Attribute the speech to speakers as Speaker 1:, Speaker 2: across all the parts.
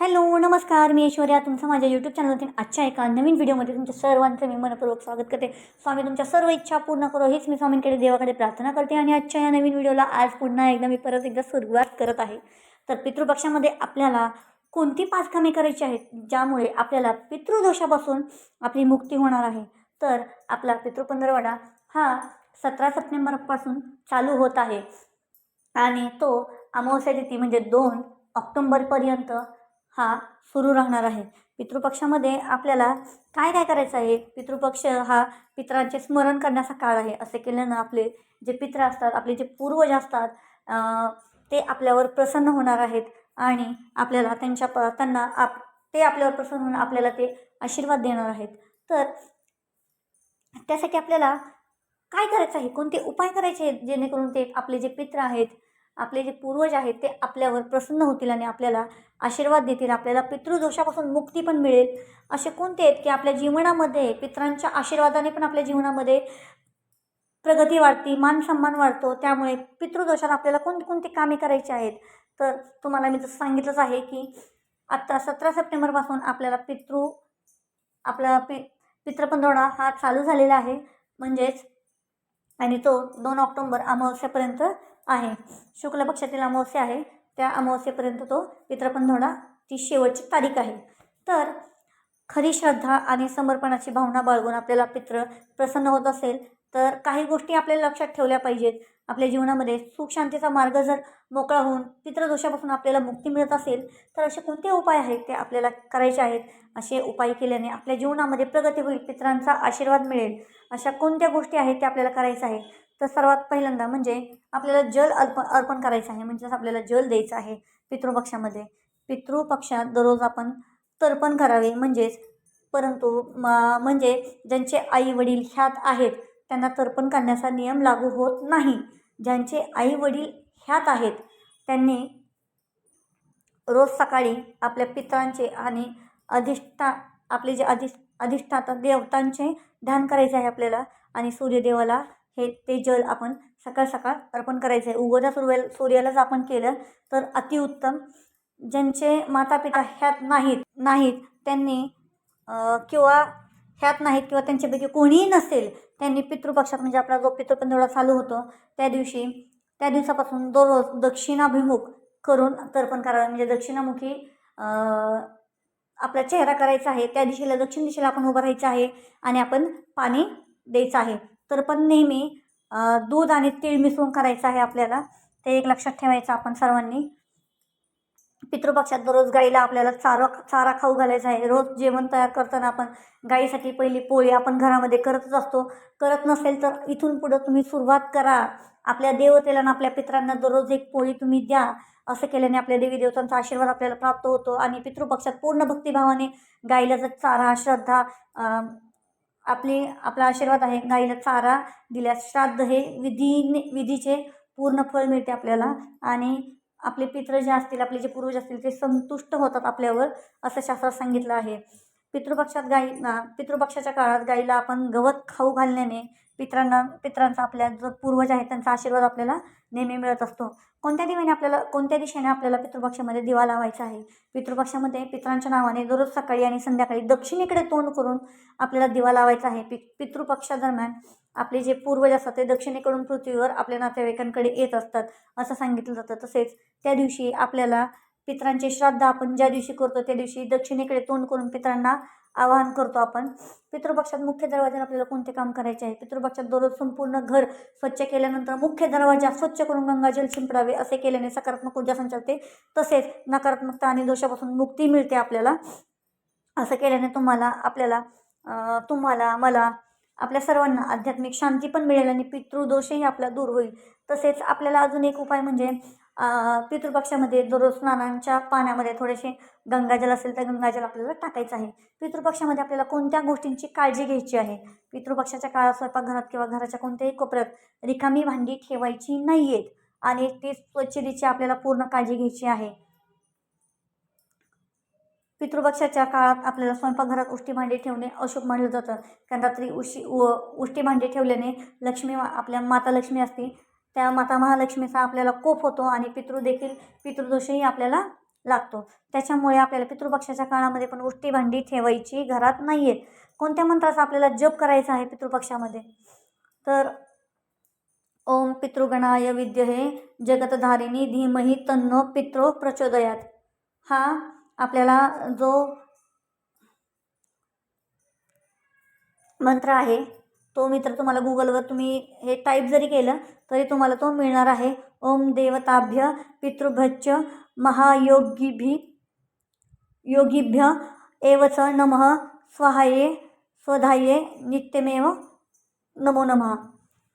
Speaker 1: Hello नमस्कार. मी ऐश्वर्या तुमचं माझ्या यूट्यूब चॅनलवरती आजच्या एका नवीन व्हिडिओमध्ये तुमच्या सर्वांचं मी मनपूर्वक स्वागत करते. स्वामी तुमच्या सर्व इच्छा पूर्ण करो हीच मी स्वामींकडे देवाकडे प्रार्थना करते आणि आजच्या या नवीन व्हिडिओला आज पुन्हा एकदा मी परत एकदा सुरुवात करत आहे. तर पितृपक्षामध्ये आपल्याला कोणती पाच कामे करायची आहेत ज्यामुळे आपल्याला पितृदोषापासून आपली मुक्ती होणार आहे? तर आपला पितृपंधरवाडा हा सतरा सप्टेंबरपासून चालू होत आहे. आणि तो अमावस्या तिथी म्हणजे दोन ऑक्टोंबरपर्यंत हा सुरू राहणार आहे. पितृपक्षामध्ये आपल्याला काय काय करायचं आहे? पितृपक्ष हा पितरांचे स्मरण करण्याचा काळ आहे. असे केल्यानं आपले जे पित्र असतात आपले जे पूर्वज असतात ते आपल्यावर प्रसन्न होणार आहेत आणि आपल्याला त्यांच्या प त्यांना आप ते आपल्यावर प्रसन्न होऊन आपल्याला ते आशीर्वाद देणार आहेत. तर त्यासाठी आपल्याला काय करायचं आहे? कोणते उपाय करायचे आहेत? जेणेकरून ते आपले जे पित्र आहेत आपले जे पूर्वज आहेत ते आपल्यावर प्रसन्न होतील आणि आपल्याला आशीर्वाद देतील. आपल्याला पितृदोषापासून मुक्ती पण मिळेल. असे कोणते आहेत की आपल्या जीवनामध्ये पित्रांच्या आशीर्वादाने पण आपल्या जीवनामध्ये प्रगती वाढती मान सन्मान वाढतो. त्यामुळे पितृदोषात आपल्याला कोणती कोणती कामे करायची आहेत? तर तुम्हाला मी जसं सांगितलंच आहे की आत्ता सतरा सप्टेंबरपासून आपल्याला पितृ आपला पि पितृपंधरवडा हा चालू झालेला आहे. म्हणजेच आणि तो दोन ऑक्टोंबर अमावस्यापर्यंत आहे. शुक्ल पक्षातील अमावस्या आहे. त्या अमावस्येपर्यंत तो पितृपंधरवडा ती शेवटची तारीख आहे. तर खरी श्रद्धा आणि समर्पणाची भावना बाळगून आपल्याला पित्र प्रसन्न होत असेल तर काही गोष्टी आपल्याला लक्षात ठेवल्या पाहिजेत. आपल्या जीवनामध्ये सुख शांतीचा मार्ग जर मोकळा होऊन पितृदोषापासून आपल्याला मुक्ती मिळत असेल तर असे कोणते उपाय आहेत ते आपल्याला करायचे आहेत? असे उपाय केल्याने आपल्या जीवनामध्ये प्रगती होईल पित्रांचा आशीर्वाद मिळेल. अशा कोणत्या गोष्टी आहेत त्या आपल्याला करायचं आहे तर सर्वात पहिल्यांदा म्हणजे आपल्याला जल अर्प अर्पण करायचं आहे. म्हणजेच आपल्याला जल द्यायचं आहे पितृपक्षामध्ये. पितृपक्षात दररोज आपण तर्पण करावे. म्हणजेच परंतु म म्हणजे ज्यांचे आई वडील ह्यात आहेत त्यांना तर्पण करण्याचा नियम लागू होत नाही. ज्यांचे आई वडील ह्यात आहेत त्यांनी रोज सकाळी आपल्या पित्रांचे आणि अधिष्ठा आपले जे अधि अधिष्ठाता देवतांचे ध्यान करायचे आहे आपल्याला आणि सूर्यदेवाला हे ते जल आपण सकाळ सकाळ अर्पण करायचं आहे उगवत्या सूर्य सूर्यालाच आपण केलं तर अतिउत्तम. ज्यांचे माता पिता ह्यात नाहीत नाहीत त्यांनी किंवा ह्यात नाहीत किंवा त्यांच्यापैकी कोणीही नसेल त्यांनी पितृपक्षात म्हणजे आपला जो पितृपंधरवडा चालू होतो त्या दिवशी त्या दिवसापासून दररोज दक्षिणाभिमुख करून तर्पण करावे. म्हणजे दक्षिणामुखी आपला चेहरा करायचा आहे. त्या दिशेला दक्षिण दिशेला आपण उभं राहायचं आहे आणि आपण पाणी द्यायचं आहे. तर पण नेहमी दूध आणि तीळ मिसळून करायचं आहे आपल्याला. ते एक लक्षात ठेवायचं आपण सर्वांनी. पितृपक्षात दररोज गाईला आपल्याला चारा चारा खाऊ घालायचा आहे. रोज जेवण तयार करताना आपण गाईसाठी पहिली पोळी आपण घरामध्ये करतच असतो. करत नसेल तर इथून पुढं तुम्ही सुरुवात करा. आपल्या देवतेला आणि आपल्या पित्रांना दररोज एक पोळी तुम्ही द्या. असं केल्याने आपल्या देवी देवतांचा आशीर्वाद आपल्याला प्राप्त होतो. आणि पितृपक्षात पूर्ण भक्तिभावाने गाईला जर चारा श्रद्धा आपली आपला आशीर्वाद आहे. गाईला चारा दिल्यास श्राद्ध हे विधीने विधीचे पूर्ण फळ मिळते आपल्याला. आणि आपले पित्र जे असतील आपले जे पूर्वज असतील ते संतुष्ट होतात आपल्यावर असं शास्त्रात सांगितलं आहे. पितृपक्षात गाई पितृपक्षाच्या काळात गाईला आपण गवत खाऊ घालण्याने पित्रांना पित्रांचा आपल्या जो पूर्वज आहे त्यांचा आशीर्वाद आपल्याला नेहमी मिळत असतो. कोणत्या दिव्याने आपल्याला कोणत्या दिशेने आपल्याला पितृपक्षामध्ये दिवा लावायचा आहे? पितृपक्षामध्ये पित्रांच्या नावाने दररोज सकाळी आणि संध्याकाळी दक्षिणेकडे तोंड करून आपल्याला दिवा लावायचा आहे. पि पितृपक्षादरम्यान आपले जे पूर्वज असतात ते दक्षिणेकडून पृथ्वीवर आपल्या नातेवाईकांकडे येत असतात असं सांगितलं जातं. तसेच त्या दिवशी आपल्याला पित्रांचे श्राद्ध आपण ज्या दिवशी करतो त्या दिवशी दक्षिणेकडे तोंड करून पित्रांना आवाहन करतो आपण. पितृपक्षात मुख्य दरवाज्यावर आपल्याला कोणते काम करायचे आहे? पितृपक्षात दररोज संपूर्ण घर स्वच्छ केल्यानंतर मुख्य दरवाजा स्वच्छ करून गंगाजल शिंपडावे असे केल्याने सकारात्मक ऊर्जा संचारते. तसेच नकारात्मकता आणि दोषापासून मुक्ती मिळते आपल्याला. असं केल्याने तुम्हाला आपल्याला तुम्हाला मला आपल्या सर्वांना आध्यात्मिक शांती पण मिळेल आणि पितृदोषही आपला दूर होईल. तसेच आपल्याला अजून एक उपाय म्हणजे पितृपक्षामध्ये दररोज स्नानांच्या पाण्यामध्ये थोडेसे गंगाजल असेल तर गंगाजल आपल्याला टाकायचं आहे. पितृपक्षामध्ये आपल्याला कोणत्या गोष्टींची काळजी घ्यायची आहे? पितृपक्षाच्या काळात स्वयंपाकघरात किंवा घराच्या कोणत्याही कोपऱ्यात रिकामी भांडी ठेवायची नाही आहेत आणि ती स्वच्छतेची आपल्याला पूर्ण काळजी घ्यायची आहे. पितृपक्षाच्या काळात आपल्याला स्वयंपाकघरात उष्टी भांडी ठेवणे अशुभ मानलं जातं. कारण रात्री उशी उ उष्टी भांडी ठेवल्याने लक्ष्मी मा- आपल्या माता लक्ष्मी असते. त्या माता महालक्ष्मीचा आपल्याला कोप होतो आणि पितृ देखील पितृदोषही आपल्याला लागतो. त्याच्यामुळे आपल्याला पितृपक्षाच्या काळामध्ये पण उष्टी भांडी ठेवायची घरात नाही आहेत कोणत्या मंत्राचा आपल्याला जप करायचा आहे पितृपक्षामध्ये? तर ओम पितृगणाय विद्यहे जगतधारिणी धीमही तन्न पितृ प्रचोदयात. हा आपल्याला जो मंत्र आहे तो मित्र तुम्हाला गुगलवर तुम्ही हे टाईप जरी केलं तरी तुम्हाला तो मिळणार आहे. ओम देवताभ्य पितृभ्यच्च महायोगिभी योगिभ्य एव च नमः। स्वहाये स्वधाये नित्यमेव नमो नमः।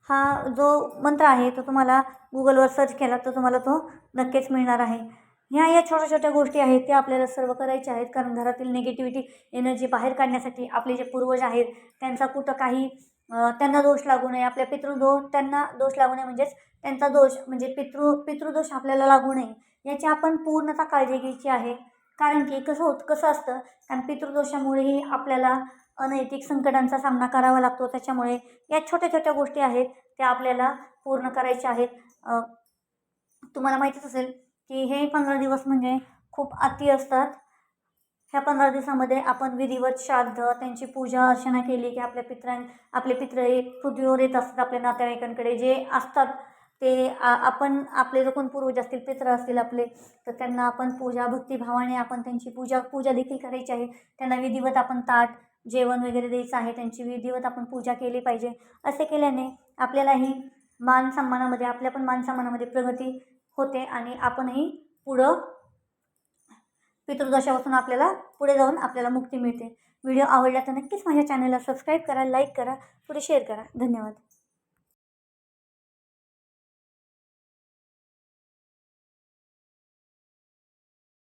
Speaker 1: हा जो मंत्र आहे तो तुम्हाला गुगलवर सर्च केला तर तुम्हाला तो नक्कीच मिळणार आहे. ह्या या छोट्या छोट्या गोष्टी आहेत त्या आपल्याला सर्व करायच्या आहेत कारण घरातील निगेटिव्हिटी एनर्जी बाहेर काढण्यासाठी आपले जे पूर्वज आहेत त्यांचा कुठं काही त्यांना दोष लागू नये. आपल्या पितृदोष त्यांना दोष लागू नये. म्हणजेच त्यांचा दोष म्हणजे पितृ पितृदोष आपल्याला लागू नये याची आपण पूर्णतः काळजी घ्यायची आहे. कारण की कसं होत कसं असतं कारण पितृदोषामुळेही आपल्याला अनैतिक संकटांचा सामना करावा लागतो. त्याच्यामुळे या छोट्या छोट्या गोष्टी आहेत त्या आपल्याला पूर्ण करायच्या आहेत. तुम्हाला माहितीच असेल की हे पंधरा दिवस म्हणजे खूप अति असतात. ह्या पंधरा दिवसामध्ये आपण विधिवत श्राद्ध त्यांची पूजा अर्चना केली की आपल्या पित्रां आपले पित्र हे पृथ्वीवर येत असतात आपल्या नातेवाईकांकडे जे असतात ते आपण आपले जो कोण पूर्वज असतील पित्र असतील आपले तर त्यांना आपण पूजा भक्तिभावाने आपण त्यांची पूजा पूजा देखील करायची आहे. त्यांना विधिवत आपण ताट जेवण वगैरे द्यायचं आहे त्यांची विधिवत आपण पूजा केली पाहिजे. असे केल्याने आपल्यालाही मान सन्मानामध्ये आपल्या पण मान सन्मानामध्ये प्रगती होते आणि आपणही पुढं पितृदशापासून आपल्याला पुढे जाऊन आपल्याला मुक्ती मिळते. व्हिडिओ आवडला तर नक्कीच माझ्या चॅनलला सबस्क्राईब करा लाईक करा पुढे शेअर करा. धन्यवाद.